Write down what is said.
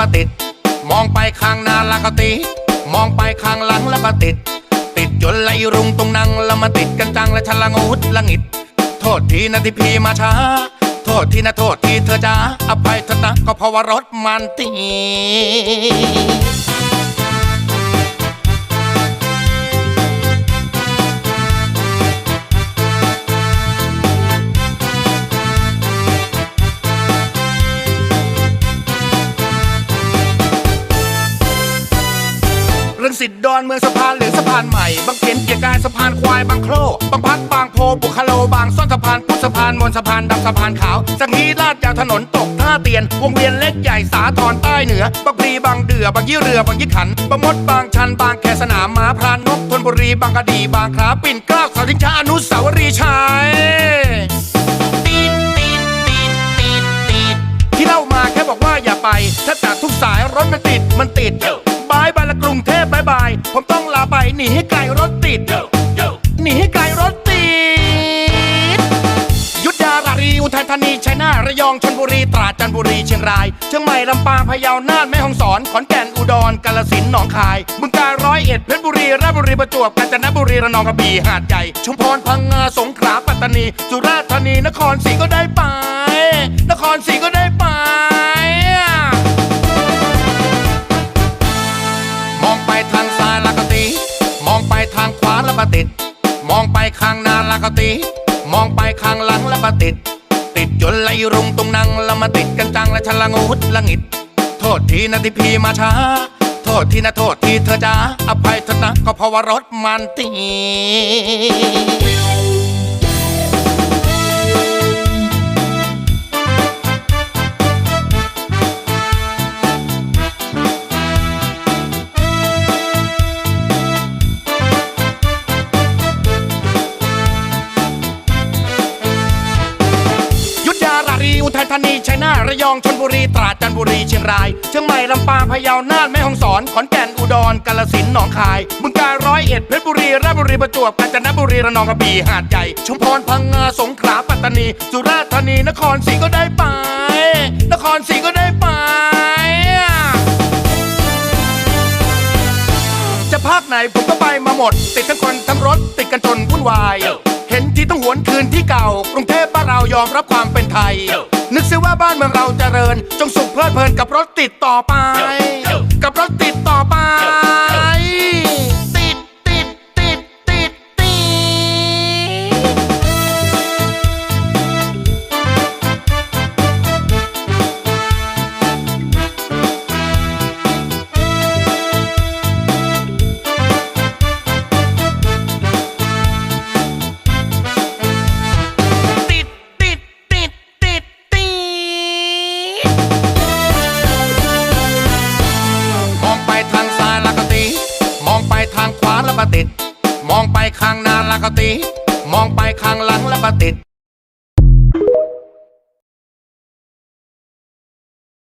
ก็ติด มองไปข้างหน้าแล้วก็ติด มองไปข้างหลังแล้วก็ติด ติดจนไหลรุงตรงนั่งแล้วมาติดกันจังและฉลังอุดละงิด โทษทีนะที่พี่มาช้า โทษทีนะโทษทีเธอจ้าอภัยเถอะนะก็เพราะว่ารถมันติด องสิทธิ์ดอนเมืองสะพานหรือสะพานใหม่ บางเขนเกียรกายสะพานควายบางโครบางพัดบางโพบุคโลบางซ่อนสะพานพุทธสะพานมนสะพานดำสะพานขาวสังฮีลาดยาวถนนตกท่าเตียน วงเวียนเล็กใหญ่สาทรใต้เหนือบางพลีบางเดือบางยี่เรือบางยี่ขันบางมดบางชันบางแคสนามม้าพรานนกธนบุรีบางกะดีบางคราปิ่นเกล้าเสาทิงชาอนุสาวรีย์ชัยตีดตีดตีดตีดตีดที่เล่ามาแค่บอกว่าอย่าไป ถ้าจากทุกสายรถมันติดมันติดบายบายละกร หนีให้ไกลรถติด หนีให้ไกลรถติด ยุทธยารารีอุทัยธานีชัยนาทระยองชลบุรีตราดจันทบุรีเชียงรายเชียงใหม่ลำปางพะเยาน่านแม่ฮ่องสอนขอนแก่นอุดรกาฬสินธุ์หนองคายบึงกาฬร้อยเอ็ดเพชรบุรีราชบุรีประจวบกาญจนบุรีระนองกระบี่หาดใหญ่ชุมพรพังงาสงขลาปัตตานี สุราษฎร์ธานีนครศรีก็ได้ไป นครศรีก็ได้ไป มองไปข้างหน้าแล้วก็ติดมองไปข้างหลังแล้วก็ติด ติดจนไหลรุงตรงนั่งแล้วมาติดกันจังและฉลังอุดละงิด โทษทีนะที่พี่มาช้า โทษทีนะโทษทีเธอจ้าอภัยเถอะนะก็เพราะว่ารถมันตี ธานีชัยนาทระยองชลบุรีตราดจันทบุรีเชียงราย เชียงใหม่ลำปางพะเยาน่านแม่ฮ่องสอนขอนแก่นอุดรกาฬสินธุ์หนองคายบึงกาฬร้อยเอ็ดเพชรบุรีราชบุรีประจวบกาญจนบุรีระนองกระบี่หาดใหญ่ชุมพรพังงาสงขลาปัตตานี สุราษฎร์ธานีนครศรีก็ได้ไป นครศรีก็ได้ไป จะภาคไหนผมก็ไปมาหมด ติดทั้งคนทั้งรถติดกันจนวุ่นวาย เห็นที่ต้องหวนคืนที่เก่ากรุงเทพบ้านเรายอมรับความเป็นไทย ว่าบ้านเมืองเราเจริญ จงสุขเพลิดเพลินกับรถติดต่อไป แล้วก็ติด มองไปข้างหน้าแล้วก็ติด มองไปข้างหลังแล้วก็ติด